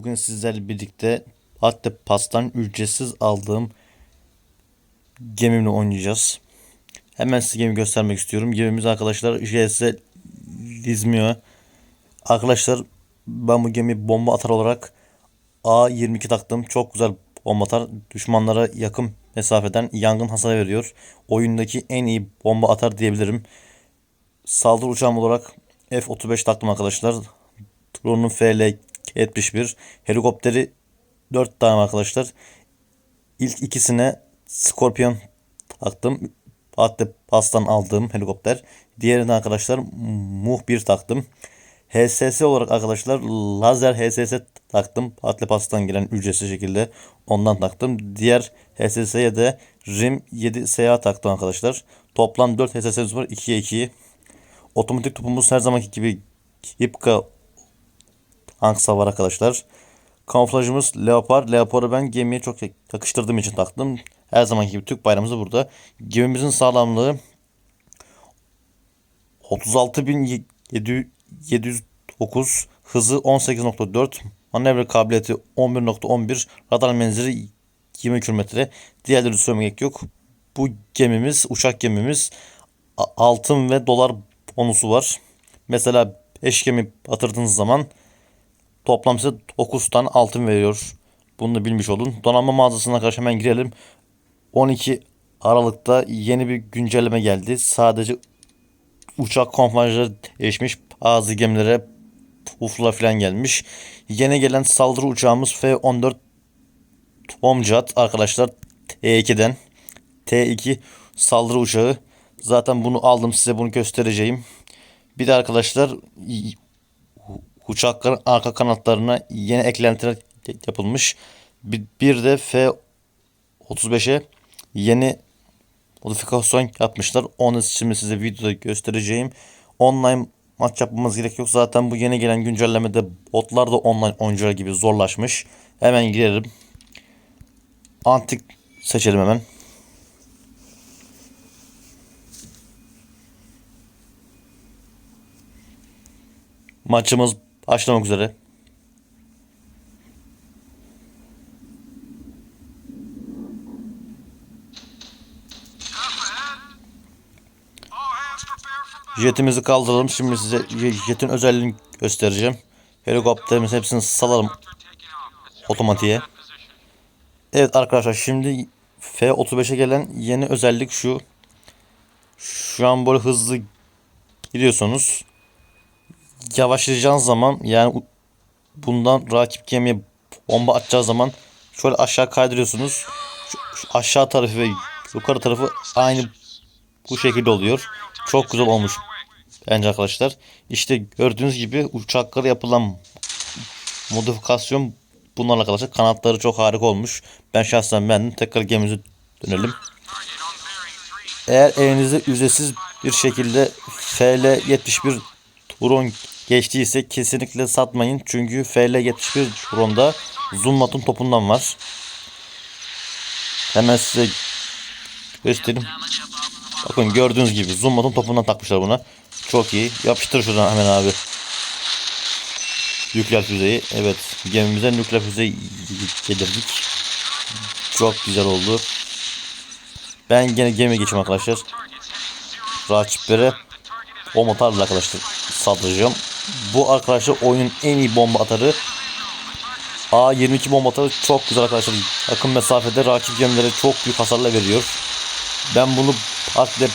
Bugün sizlerle birlikte Hatta Pas'tan ücretsiz aldığım gemimle oynayacağız. Hemen size gemi göstermek istiyorum. Gemimiz arkadaşlar JS Lizmio. Arkadaşlar ben bu gemi bomba atar olarak A22 taktım. Çok güzel bomba atar. Düşmanlara yakın mesafeden yangın hasarı veriyor. Oyundaki en iyi bomba atar diyebilirim. Saldırı uçağım olarak F-35 taktım arkadaşlar. Drone'un FL-71. Helikopteri 4 tane arkadaşlar. İlk ikisine Scorpion taktım. Hatta pastan aldığım helikopter. Diğerine arkadaşlar muhbir taktım. HSS olarak arkadaşlar lazer HSS taktım. Hatta pastan gelen ücretsiz şekilde ondan taktım. Diğer HSS'ye de RIM 7 SA taktım arkadaşlar. Toplam 4 HSS'miz var. 2'ye 2. Otomatik topumuz her zamanki gibi Hipka Anksa var arkadaşlar. Kamuflajımız Leopard. Leopard'ı ben gemiye çok yakıştırdığım için taktım. Her zamanki gibi Türk bayrağımız da burada. Gemimizin sağlamlığı 36.709 hızı 18.4 manevra kabiliyeti 11.11 radar menzili 20 km diğerleri söylemeye gerek yok. Bu gemimiz uçak gemimiz altın ve dolar bonusu var. Mesela 5 gemi batırdığınız zaman toplam size 9 tane altın veriyor. Bunu da bilmiş olun. Donanma mağazasına karşı hemen girelim. 12 Aralık'ta yeni bir güncelleme geldi. Sadece uçak konfigürasyonları değişmiş. Bazı gemilere ufla falan gelmiş. Yeni gelen saldırı uçağımız F-14 Tomcat arkadaşlar T2'den. T2 saldırı uçağı. Zaten bunu aldım size bunu göstereceğim. Bir de arkadaşlar uçakların arka kanatlarına yeni eklentiler yapılmış. Bir, de F-35'e yeni modifikasyon yapmışlar. Onu şimdi size videoda göstereceğim. Online maç yapmamız gerek yok. Zaten bu yeni gelen güncellemede botlar da online oyuncular gibi zorlaşmış. Hemen girelim. Antik seçelim hemen. Maçımız başlamak üzere. Jetimizi kaldıralım. Şimdi size jetin özelliğini göstereceğim. Helikopterimiz hepsini salalım otomatiğe. Evet arkadaşlar şimdi F-35'e gelen yeni özellik şu. Şu an böyle hızlı gidiyorsunuz. Yavaşlayacağınız zaman yani bundan rakip gemiye bomba atacağı zaman şöyle aşağı kaydırıyorsunuz. Şu, aşağı tarafı ve yukarı tarafı aynı bu şekilde oluyor. Çok güzel olmuş bence arkadaşlar. İşte gördüğünüz gibi uçaklara yapılan modifikasyon bunlarla arkadaşlar. Kanatları çok harika olmuş. Ben şahsen beğendim. Tekrar gemimize dönelim. Eğer elinizde ücretsiz bir şekilde FL71 Turon geçtiyse kesinlikle satmayın. Çünkü FL71 Turon'da Zummat'ın topundan var. Hemen size göstereyim. Bakın gördüğünüz gibi Zummat'ın topundan takmışlar buna. Çok iyi. Yapıştır şuradan hemen abi. Nükleer füzeyi. Evet. Gemimize nükleer füzeyi yedirdik. Çok güzel oldu. Ben gene gemi geçeyim arkadaşlar. Rakiplere bomba atarla arkadaşlar saldıracağım. Bu arkadaşlar oyunun en iyi bomba atarı. A22 bomba atarı çok güzel arkadaşlar. Yakın mesafede rakip gemilere çok büyük hasarla veriyor. Ben bunu Atle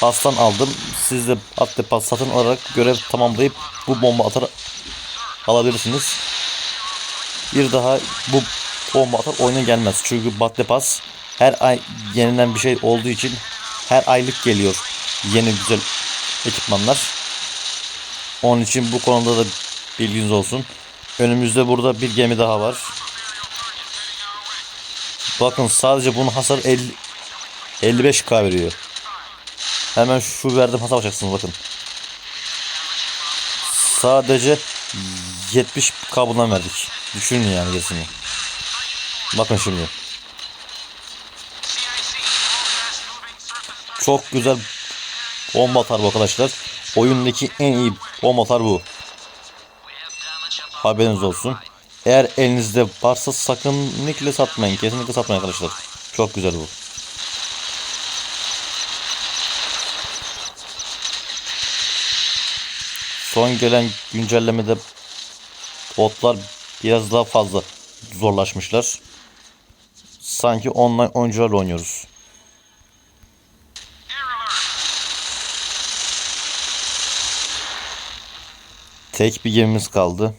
Pas'tan aldım. Siz de Atle Pas satın alarak görev tamamlayıp bu bomba atar alabilirsiniz. Bir daha bu bomba atar oyuna gelmez. Çünkü Battle Pass her ay yeniden bir şey olduğu için her aylık geliyor yeni güzel ekipmanlar. Onun için bu konuda da bilginiz olsun. Önümüzde burada bir gemi daha var. Bakın sadece bunun hasar 50 55k veriyor. Hemen şu verdim hasar bakacaksınız bakın. Sadece 70k bundan verdik. Düşünün yani gerisini. Bakın şimdi. Çok güzel bomba atar arkadaşlar. Oyundaki en iyi bomba atar bu. Haberiniz olsun. Eğer elinizde varsa sakın kesinlikle satmayın. Kesinlikle satmayın arkadaşlar. Çok güzel bu. Son gelen güncellemede botlar biraz daha fazla zorlaşmışlar. Sanki online oyuncularla oynuyoruz. Tek bir gemimiz kaldı.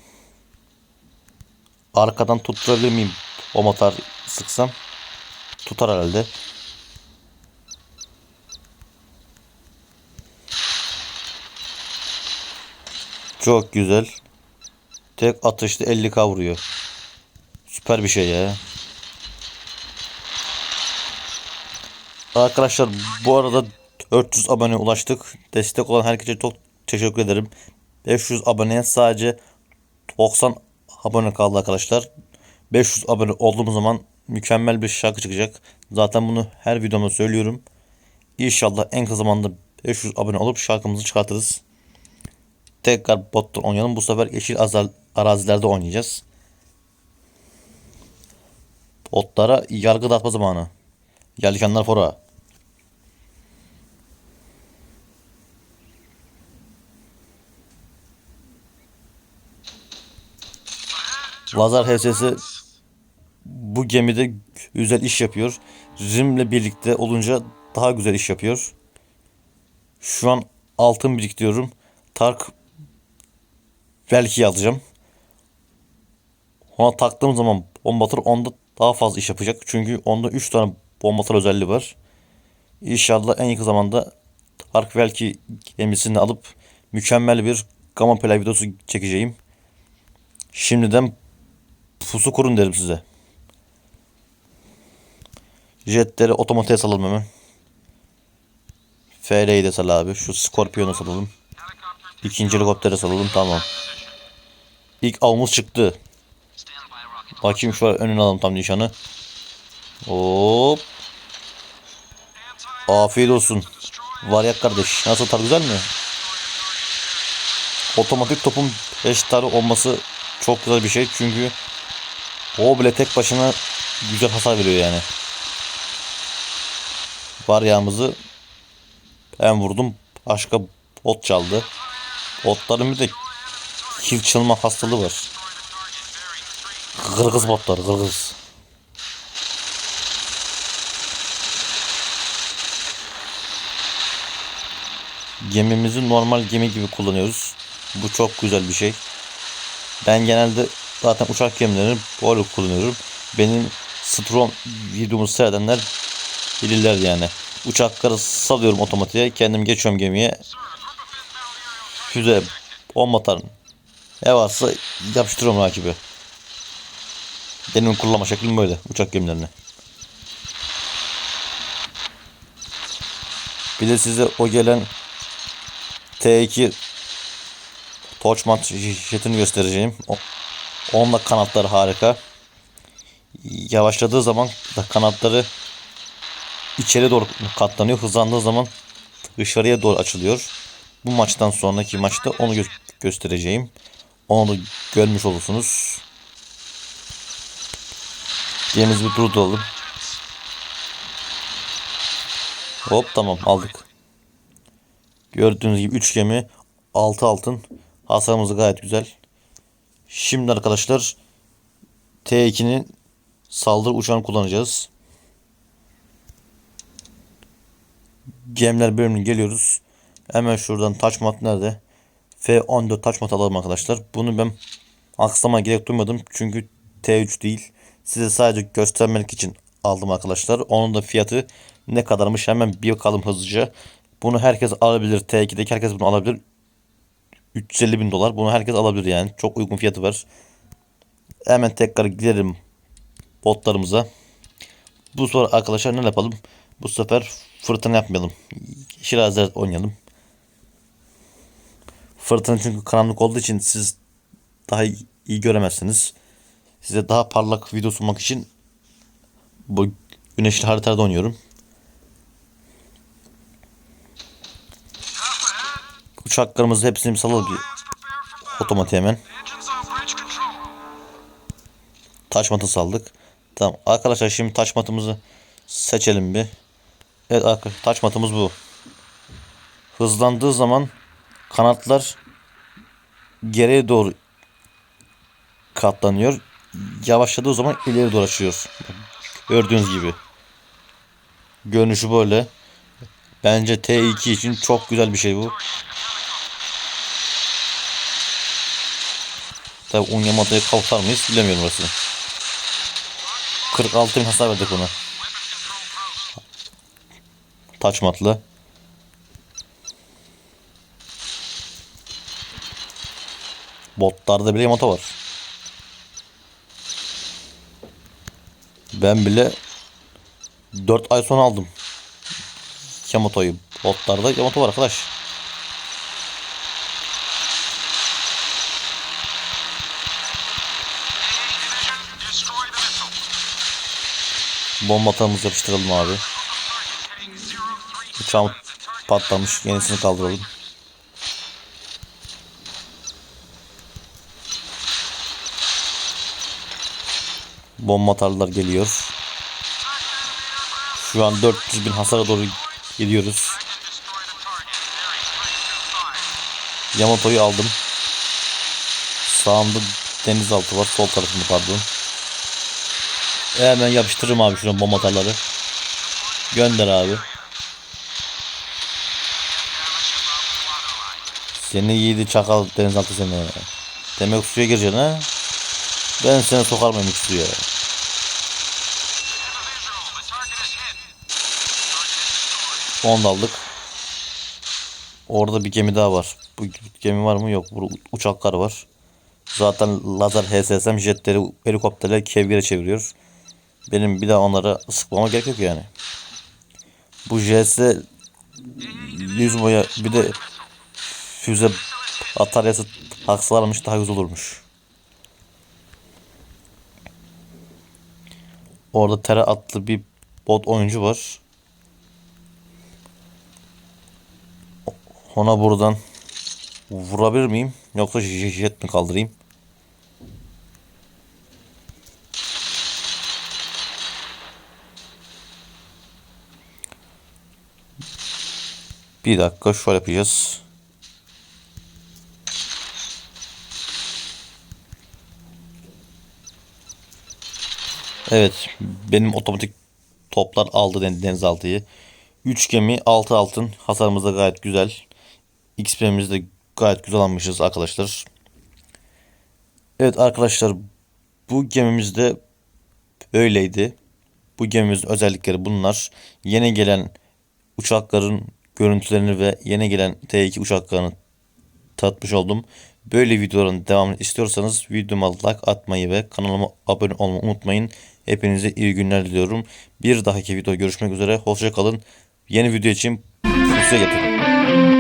Arkadan tutturabilir miyim? O motor sıksam. Tutar herhalde. Çok güzel. Tek atışta 50k vuruyor. Süper bir şey ya. Arkadaşlar bu arada 400 abone ulaştık. Destek olan herkese çok teşekkür ederim. 500 aboneye sadece 90 abone kaldı arkadaşlar. 500 abone olduğumuz zaman mükemmel bir şarkı çıkacak. Zaten bunu her videomda söylüyorum. İnşallah en kısa zamanda 500 abone olup şarkımızı çıkartırız. Tekrar bottan oynayalım. Bu sefer yeşil azal arazilerde oynayacağız. Botlara yargı dağıtma zamanı. Yelkenler fora. Lazar HS'si bu gemide güzel iş yapıyor. Rim'le birlikte olunca daha güzel iş yapıyor. Şu an altın biriktiriyorum. Tark belki alacağım. Ona taktığım zaman bombatır onda daha fazla iş yapacak. Çünkü onda 3 tane bombatır özelliği var. İnşallah en yakın zamanda Tark belki gemisini alıp mükemmel bir Gamma Play videosu çekeceğim. Şimdiden pusu kurun derim size. Jetleri otomatiğe salalım hemen. FR'yi de sal abi. Şu Scorpion'u salalım. İkinci helikoptere salalım. Tamam. İlk avımız çıktı. Bakayım şu önüne alalım tam nişanı. Hop. Afiyet olsun. Var ya kardeş. Nasıl tar güzel mi? Otomatik topun 5 tane olması çok güzel bir şey. Çünkü o bile tek başına güzel hasar veriyor yani. Var yağımızı ben vurdum. Başka bot çaldı. Botların bir de kill çalma hastalığı var. Kırgız botlar kırgız. Gemimizi normal gemi gibi kullanıyoruz. Bu çok güzel bir şey. Ben genelde zaten uçak gemilerini böyle kullanıyorum. Benim Strom videomu seyredenler bilirler yani. Uçakları salıyorum otomatiğe. Kendim geçiyorum gemiye. Füze, bomba atarım. Ne varsa yapıştırıyorum rakibi. Benim kullanma şeklim böyle uçak gemilerini. Bir de size o gelen T2 Torchmont jetini göstereceğim. O, onun da kanatları harika. Yavaşladığı zaman da kanatları içeri doğru katlanıyor. Hızlandığı zaman dışarıya doğru açılıyor. Bu maçtan sonraki maçta onu gö göstereceğim. Onu da görmüş olursunuz. Gemimizi bir durduralım. Hop tamam aldık. Gördüğünüz gibi 3 gemi 6 altın. Hasarımız gayet güzel. Şimdi arkadaşlar T2'nin saldırı uçağını kullanacağız. Gemiler bölümüne geliyoruz. Hemen şuradan taçmat nerede? F14 taçmat alalım arkadaşlar. Bunu ben aksama gerek duymadım. Çünkü T3 değil. Size sadece göstermek için aldım arkadaşlar. Onun da fiyatı ne kadarmış hemen bir bakalım hızlıca. Bunu herkes alabilir. T2'deki herkes bunu alabilir. 350 bin dolar. Bunu herkes alabilir yani. Çok uygun fiyatı var. Hemen tekrar gidelim botlarımıza. Bu sonra arkadaşlar ne yapalım? Bu sefer fırtına yapmayalım. Şirazer oynayalım. Fırtına çünkü karanlık olduğu için siz daha iyi göremezsiniz. Size daha parlak video sunmak için bu güneşli haritada oynuyorum. Uçaklarımızı hepsini salalım bir otomatik hemen. Taç matı saldık. Tamam arkadaşlar şimdi taç matımızı seçelim bir. Evet arkadaşlar taç matımız bu. Hızlandığı zaman kanatlar geriye doğru katlanıyor. Yavaşladığı zaman ileri doğru açıyor. Gördüğünüz gibi. Görünüşü böyle. Bence T2 için çok güzel bir şey bu. Tabi Unyamada'ya kavuşar mıyız bilemiyorum orasını. 46 bin hasar verdik ona. Taç. Botlarda bile Yamato var. Ben bile 4 ay sonra aldım. Yamato'yu. Botlarda Yamato var arkadaş. Bomba atamızı yapıştıralım abi. Heading 03. Uçağım patlamış. Yenisini kaldıralım. Bomba atarlar geliyor. Şu an 400 bin hasara doğru gidiyoruz. And destroy the target. Very 325. Yamato'yu aldım. Sağımda denizaltı var. Sol tarafımda pardon. Hemen yapıştırırım abi şuna bomba atarları. Gönder abi. Seni yiğidi çakal denizaltı seni. Demek suya gireceksin ha? Ben seni sokar mıyım suya? Onu da aldık. Orada bir gemi daha var. Bu gemi var mı? Yok. Bu uçaklar var. Zaten lazer HSSM jetleri, helikopterleri kevgire çeviriyor. Benim bir daha onlara sıkmama gerek yok yani. Bu JS Lizmo'ya bir de füze bataryası taksalarmış daha güzel olurmuş. Orada Tera adlı bir bot oyuncu var. Ona buradan vurabilir miyim? Yoksa jet mi kaldırayım? Bir dakika şöyle yapacağız. Evet, benim otomatik toplar aldı den- denizaltıyı. 3 gemi 6 altın. Hasarımız da gayet güzel. XP'mizi de gayet güzel almışız arkadaşlar. Evet arkadaşlar bu gemimiz de öyleydi. Bu gemimizin özellikleri bunlar. Yeni gelen uçakların görüntülerini ve yeni gelen T2 uçaklarını tatmış oldum. Böyle videoların devamını istiyorsanız videoma like atmayı ve kanalıma abone olmayı unutmayın. Hepinize iyi günler diliyorum. Bir dahaki video görüşmek üzere. Hoşça kalın. Yeni video için size getirin.